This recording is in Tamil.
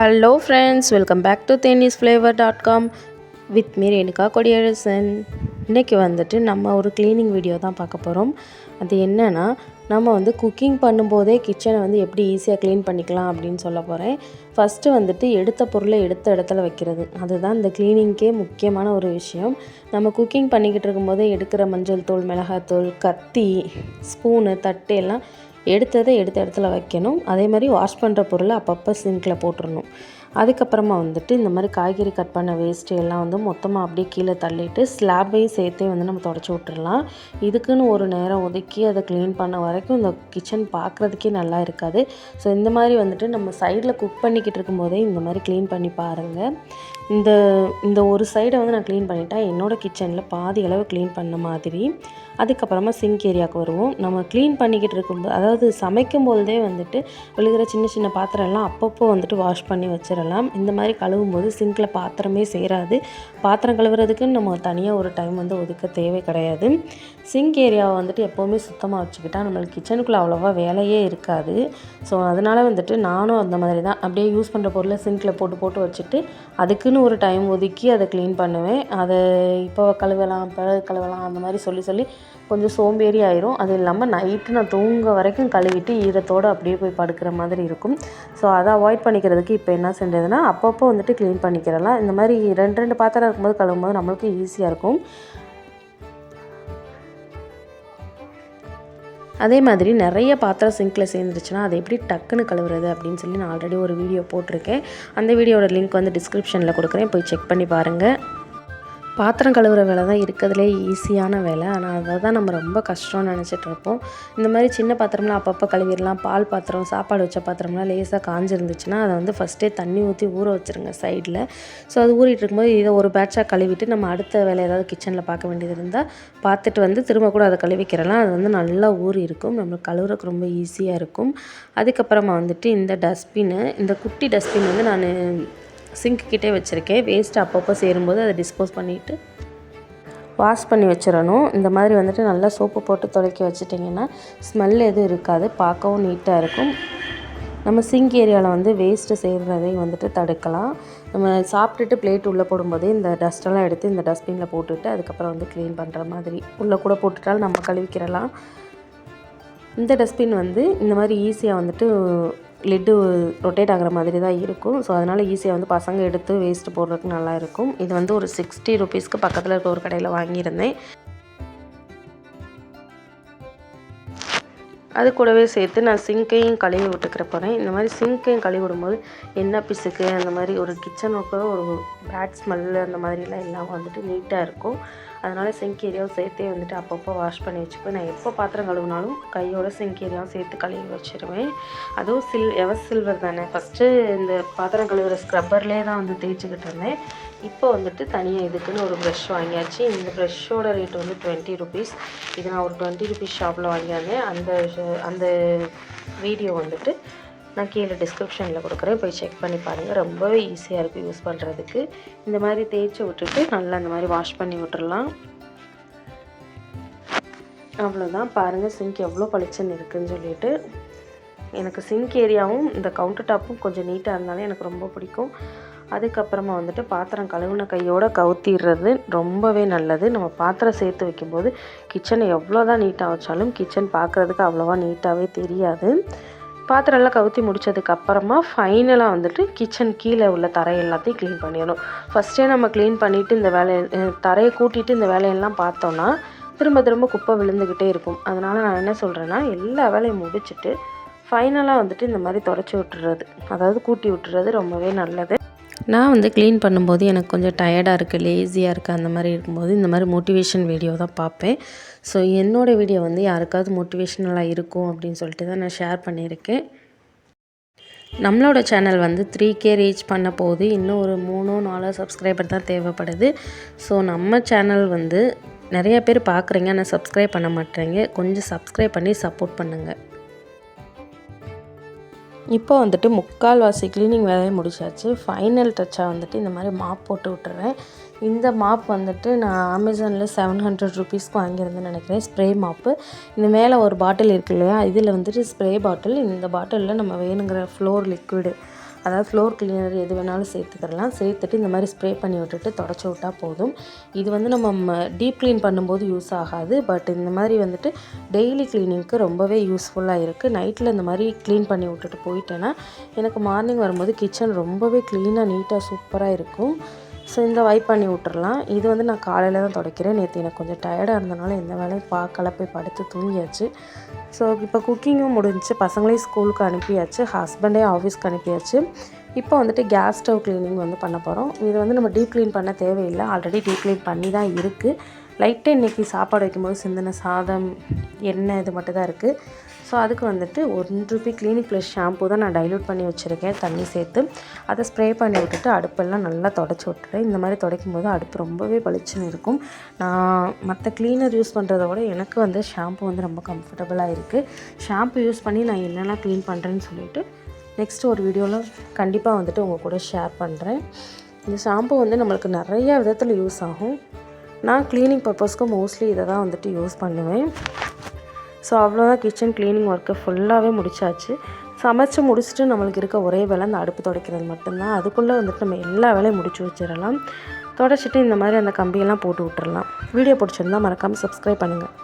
Hello friends welcome back to தேனீஸ் flavour dot com with me Renuka Kodiyarasan இன்றைக்கி வந்துட்டு நம்ம ஒரு க்ளீனிங் வீடியோ தான் பார்க்க போகிறோம் அது என்னென்னா நம்ம வந்து குக்கிங் பண்ணும்போதே கிச்சனை வந்து எப்படி ஈஸியாக க்ளீன் பண்ணிக்கலாம் அப்படின்னு சொல்ல போகிறேன் ஃபஸ்ட்டு வந்துட்டு எடுத்த பொருளை எடுத்த இடத்துல வைக்கிறது. அதுதான் இந்த க்ளீனிங்க்கே முக்கியமான ஒரு விஷயம். நம்ம குக்கிங் பண்ணிக்கிட்டு இருக்கும்போதே எடுக்கிற மஞ்சள் தூள் மிளகாத்தூள் கத்தி ஸ்பூனு தட்டு எல்லாம் எடுத்ததை எடுத்த இடத்துல வைக்கணும். அதே மாதிரி வாஷ் பண்ணுற பொருளை அப்பப்போ சிங்கில் போட்டுடணும் அதுக்கப்புறமா வந்துட்டு இந்த மாதிரி காய்கறி கட் பண்ண வேஸ்ட்டு எல்லாம் வந்து மொத்தமாக அப்படியே கீழே தள்ளிட்டு ஸ்லாப்பையும் சேர்த்தே வந்து நம்ம தொடச்சி விட்டுடலாம் இதுக்குன்னு ஒரு நேரம் ஒதுக்கி அதை க்ளீன் பண்ண வரைக்கும் இந்த கிச்சன் பார்க்குறதுக்கே நல்லா இருக்காது. ஸோ இந்த மாதிரி வந்துட்டு நம்ம சைடில் குக் பண்ணிக்கிட்டு இருக்கும்போதே இந்த மாதிரி க்ளீன் பண்ணி பாருங்கள் இந்த இந்த ஒரு சைடை வந்து நான் க்ளீன் பண்ணிட்டேன் என்னோடய கிச்சனில் பாதி அளவு க்ளீன் பண்ண மாதிரி. அதுக்கப்புறமா சிங்க் ஏரியாவுக்கு வருவோம். நம்ம க்ளீன் பண்ணிக்கிட்டு இருக்கும்போது அதாவது சமைக்கும் போதே வந்துட்டு விழுகிற சின்ன சின்ன பாத்திரம் எல்லாம் அப்பப்போ வந்துட்டு வாஷ் பண்ணி வச்சிடலாம் இந்த மாதிரி கழுவும் போது சிங்கில் பாத்திரமே சேராது. பாத்திரம் கழுவுறதுக்குன்னு நம்ம தனியாக ஒரு டைம் வந்து ஒதுக்க தேவை கிடையாது. சிங்க் ஏரியாவை வந்துட்டு எப்போவுமே சுத்தமாக வச்சுக்கிட்டால் நம்மளுக்கு கிச்சனுக்குள்ளே அவ்வளோவா வேலையே இருக்காது. ஸோ அதனால் வந்துட்டு நானும் அந்த மாதிரி தான். அப்படியே யூஸ் பண்ணுற பொருளை சிங்கில் போட்டு போட்டு வச்சுட்டு அதுக்குன்னு ஒரு டைம் ஒதுக்கி அதை க்ளீன் பண்ணுவேன். அதை இப்போ கழுவலாம் பிறகு கழுவலாம் அந்த மாதிரி சொல்லி சொல்லி கொஞ்சம் சோம்பேறி ஆயிரும். அது இல்லாமல் நைட்டு நான் தூங்க வரைக்கும் கழுவிட்டு ஈரத்தோடு அப்படியே போய் படுக்கிற மாதிரி இருக்கும். ஸோ அதை அவாய்ட் பண்ணிக்கிறதுக்கு இப்போ என்ன செஞ்சதுன்னா அப்பப்போ வந்துட்டு க்ளீன் பண்ணிக்கிறலாம். இந்த மாதிரி ரெண்டு ரெண்டு பாத்திரம் இருக்கும்போது கழுவும்போது நம்மளுக்கு ஈஸியாக இருக்கும். அதே மாதிரி நிறைய பாத்திரம் சிங்கில் சேர்ந்துருச்சுன்னா அதை எப்படி டக்குன்னு கழுவுறது அப்படின்னு சொல்லி நான் ஆல்ரெடி ஒரு வீடியோ போட்டிருக்கேன். அந்த வீடியோட லிங்க் வந்து டிஸ்கிரிப்ஷனில் கொடுக்குறேன். போய் செக் பண்ணி பாருங்கள் பாத்திரம் கழுவுற வேலை தான் இருக்கிறதுலே ஈஸியான வேலை. ஆனால் அதை தான் நம்ம ரொம்ப கஷ்டம்னு நினச்சிட்டு இருப்போம். இந்த மாதிரி சின்ன பாத்திரம்லாம் அப்பப்போ கழுவிடலாம். பால் பாத்திரம் சாப்பாடு வச்ச பாத்திரம்லாம் லேசாக காஞ்சிருந்துச்சுன்னா அதை வந்து ஃபஸ்ட்டே தண்ணி ஊற்றி ஊற வச்சுருங்க சைடில் ஸோ அது ஊறிட்டு இருக்கும்போது இதை ஒரு பேட்சாக கழுவிட்டு நம்ம அடுத்த வேலை ஏதாவது கிச்சனில் பார்க்க வேண்டியது இருந்தால் பார்த்துட்டு வந்து திரும்ப கூட அதை கழுவிக்கிறலாம் அது வந்து நல்லா ஊறி இருக்கும். நம்மளுக்கு கழுவுறதுக்கு ரொம்ப ஈஸியாக இருக்கும். அதுக்கப்புறமா வந்துட்டு இந்த டஸ்ட்பின்னு இந்த குட்டி டஸ்ட்பின் வந்து நான் சிங்க் கிட்டே வச்சுருக்கேன். வேஸ்ட்டு அப்பப்போ சேரும்போது அதை டிஸ்போஸ் பண்ணிவிட்டு வாஷ் பண்ணி வச்சிடணும். இந்த மாதிரி வந்துட்டு நல்லா சோப்பு போட்டு துடைக்க வச்சிட்டிங்கன்னா ஸ்மெல் எதுவும் இருக்காது. பார்க்கவும் நீட்டாக இருக்கும். நம்ம சிங்க் ஏரியாவில் வந்து வேஸ்ட்டு சேர்றதையும் வந்துட்டு தடுக்கலாம். நம்ம சாப்பிட்டுட்டு பிளேட் உள்ளே போடும்போதே இந்த டஸ்ட்டெல்லாம் எடுத்து இந்த டஸ்ட்பினில் போட்டுட்டு அதுக்கப்புறம் வந்து க்ளீன் பண்ணுற மாதிரி. உள்ளே கூட போட்டுட்டாலும் நம்ம கழுவிக்கிறலாம். இந்த டஸ்ட்பின் வந்து இந்த மாதிரி ஈஸியாக வந்துட்டு லிட்டு ரொட்டேட் ஆகிற மாதிரி தான் இருக்கும். ஸோ அதனால் ஈஸியாக வந்து பசங்க எடுத்து வேஸ்ட்டு போடுறதுக்கு நல்லா இருக்கும். இது வந்து ஒரு சிக்ஸ்டி ருபீஸ்க்கு பக்கத்தில் இருக்க ஒரு கடையில் வாங்கியிருந்தேன். அது கூடவே சேர்த்து நான் சிங்கையும் கழுவி விட்டுக்கிற போகிறேன் இந்த மாதிரி சிங்கையும் கழுவி விடும்போது என்ன பிசுக்கு அந்த மாதிரி ஒரு கிச்சனுக்கு ஒரு பேட் ஸ்மெல்லு அந்த மாதிரிலாம் எல்லாம் வந்துட்டு நீட்டாக இருக்கும். அதனால் சிங்க் ஏரியாவும் சேர்த்தே வந்துட்டு அப்பப்போ வாஷ் பண்ணி வச்சுப்பேன். நான் எப்போ பாத்திரம் கழுவினாலும் கையோட சிங்க் ஏரியாவும் சேர்த்து கழுவி வச்சுருவேன். அதுவும் சில் எவர் சில்வர் தானே. ஃபஸ்ட்டு இந்த பாத்திரம் கழுவுற ஸ்க்ரப்பர்லேயே தான் வந்து தேய்ச்சிக்கிட்டு இருந்தேன். இப்போ வந்துட்டு தனியாக இதுக்குன்னு ஒரு ப்ரஷ் வாங்கியாச்சு. இந்த ப்ரஷ்ஷோட ரேட் வந்து டுவெண்ட்டி ருபீஸ் இது நான் ஒரு டுவெண்ட்டி ருபீஸ் ஷாப்பில் வாங்கியிருந்தேன் அந்த அந்த வீடியோ வந்துட்டு நான் கீழே டிஸ்கிரிப்ஷனில் கொடுக்குறேன். போய் செக் பண்ணி பாருங்கள் ரொம்பவே ஈஸியாக இருக்குது யூஸ் பண்ணுறதுக்கு இந்த மாதிரி தேய்ச்சி விட்டுட்டு நல்லா இந்த மாதிரி வாஷ் பண்ணி விட்டுடலாம் அவ்வளோதான் பாருங்கள் சிங்க் எவ்வளோ பளிச்சுன்னு இருக்குதுன்னு சொல்லிட்டு. எனக்கு சிங்க் ஏரியாவும் இந்த கவுண்டர் டாப்பும் கொஞ்சம் நீட்டாக இருந்தாலும் எனக்கு ரொம்ப பிடிக்கும். அதுக்கப்புறமா வந்துட்டு பாத்திரம் கழுவுன கையோடு கவுத்திடுறது ரொம்பவே நல்லது. நம்ம பாத்திரம் சேர்த்து வைக்கும்போது கிச்சனை எவ்வளோ தான் நீட்டாக வச்சாலும் கிச்சன் பார்க்குறதுக்கு அவ்வளோவா நீட்டாகவே தெரியாது. பாத்திரம்லாம் கவுத்தி முடித்ததுக்கு அப்புறமா ஃபைனலாக வந்துட்டு கிச்சன் கீழே உள்ள தரை எல்லாத்தையும் க்ளீன் பண்ணிடணும். ஃபஸ்ட்டே நம்ம க்ளீன் பண்ணிவிட்டு இந்த வேலையை தரையை கூட்டிகிட்டு இந்த வேலையெல்லாம் பார்த்தோன்னா திரும்ப திரும்ப குப்பை விழுந்துக்கிட்டே இருக்கும். அதனால் நான் என்ன சொல்கிறேன்னா எல்லா வேலையும் முடிச்சுட்டு ஃபைனலாக வந்துட்டு இந்த மாதிரி தொடச்சி விட்டுறது. அதாவது கூட்டி விட்டுறது ரொம்பவே நல்லது. நான் வந்து க்ளீன் பண்ணும்போது எனக்கு கொஞ்சம் டயர்டாக இருக்குது லேசியாக இருக்குது அந்த மாதிரி இருக்கும்போது இந்த மாதிரி மோட்டிவேஷன் வீடியோ தான் பார்ப்பேன். ஸோ என்னோடய வீடியோ வந்து யாருக்காவது மோட்டிவேஷ்னலாக இருக்கும் அப்படின்னு சொல்லிட்டு தான் நான் ஷேர் பண்ணியிருக்கேன். நம்மளோட சேனல் வந்து த்ரீ கே ரீச் பண்ண போது இன்னும் ஒரு மூணோ நாலோ சப்ஸ்கிரைபர் தான் தேவைப்படுது. ஸோ நம்ம சேனல் வந்து நிறைய பேர் பார்க்குறீங்க ஆனால் சப்ஸ்கிரைப் பண்ண மாட்டேங்க. கொஞ்சம் சப்ஸ்கிரைப் பண்ணி சப்போர்ட் பண்ணுங்கள் இப்போ வந்துட்டு முக்கால்வாசி க்ளீனிங் வேலையை முடிச்சாச்சு. ஃபைனல் டச்சாக வந்துட்டு இந்த மாதிரி மாப் போட்டு விட்டுறேன். இந்த மாப் வந்துட்டு நான் அமேசானில் செவன் ஹண்ட்ரட் ருபீஸ்க்கு வாங்கியிருந்தேன்னு நினைக்கிறேன். ஸ்ப்ரே மாப்பு இந்த மேலே ஒரு பாட்டில் இருக்கு இல்லையா? இதில் வந்துட்டு ஸ்ப்ரே பாட்டில் இந்த பாட்டிலில் நம்ம வேணுங்கிற ஃப்ளோர் லிக்விடு அதாவது ஃப்ளோர் கிளீனர் எது வேணாலும் சேர்த்துக்கிறலாம் சேர்த்துட்டு இந்த மாதிரி ஸ்ப்ரே பண்ணி விட்டுட்டு தொடச்சி விட்டால் போதும். இது வந்து நம்ம டீப் க்ளீன் பண்ணும்போது யூஸ் ஆகாது. பட் இந்த மாதிரி வந்துட்டு டெய்லி க்ளீனிங்க்கு ரொம்பவே யூஸ்ஃபுல்லாக இருக்குது நைட்டில் இந்த மாதிரி க்ளீன் பண்ணி விட்டுட்டு போயிட்டேன்னா எனக்கு மார்னிங் வரும்போது கிச்சன் ரொம்பவே க்ளீனாக நீட்டாக சூப்பராக இருக்கும். ஸோ இந்த வைப் பண்ணி விட்டுறலாம். இது வந்து நான் காலையில் தான் துடைக்கிறேன். நேற்று எனக்கு கொஞ்சம் டயர்டாக இருந்தனால எந்த வேலையும் பார்க்கல. போய் படுத்து தூங்கியாச்சு. ஸோ இப்போ குக்கிங்கும் முடிஞ்சுச்சு. பசங்களையும் ஸ்கூலுக்கு அனுப்பியாச்சு. ஹஸ்பண்டே ஆஃபீஸ்க்கு அனுப்பியாச்சு. இப்போ வந்துட்டு கேஸ் ஸ்டவ் க்ளீனிங் வந்து பண்ண போகிறோம் இது வந்து நம்ம டீப் க்ளீன் பண்ண தேவையில்லை. ஆல்ரெடி டீப் க்ளீன் பண்ணி தான் இருக்குது லைட்டாக இன்றைக்கி சாப்பாடு வைக்கும்போது சிந்தின சாதம் எண்ணெய் இது மட்டும் தான் இருக்குது ஸோ அதுக்கு வந்துட்டு one rupee clinic plus shampoo தான் நான் டைல்யூட் பண்ணி வச்சுருக்கேன் தண்ணி சேர்த்து. அதை ஸ்ப்ரே பண்ணி விட்டுட்டு அடுப்பெல்லாம் நல்லா தொடச்சி விட்டுறேன். இந்த மாதிரி துடைக்கும் போது அடுப்பு ரொம்பவே பளிச்சுன்னு இருக்கும். நான் மற்ற க்ளீனர் யூஸ் பண்ணுறத விட எனக்கு வந்து ஷாம்பு வந்து ரொம்ப கம்ஃபர்டபுளாக இருக்குது ஷாம்பு யூஸ் பண்ணி நான் என்னெல்லாம் க்ளீன் பண்ணுறேன்னு சொல்லிவிட்டு நெக்ஸ்ட் ஒரு வீடியோவில் கண்டிப்பாக வந்துட்டு உங்கள் கூட ஷேர் பண்ணுறேன் இந்த ஷாம்பு வந்து நம்மளுக்கு நிறைய விதத்தில் யூஸ் ஆகும். நான் க்ளீனிங் பர்பஸ்க்கு மோஸ்ட்லி இதை தான் வந்துட்டு யூஸ் பண்ணுவேன். ஸோ அவ்வளோதான் கிச்சன் க்ளீனிங் ஒர்க்கு ஃபுல்லாகவே முடிச்சாச்சு. சமைச்சு முடிச்சுட்டு நம்மளுக்கு இருக்க ஒரே வேலை அந்த அடுப்பு துடைக்கிறது மட்டும்தான். அதுக்குள்ளே வந்துட்டு நம்ம எல்லா வேலையும் முடிச்சு வச்சிடலாம். தொடச்சிட்டு இந்த மாதிரி அந்த கம்பியெல்லாம் போட்டு விட்டுறலாம். வீடியோ பிடிச்சிருந்தா மறக்காமல் சப்ஸ்கிரைப் பண்ணுங்கள்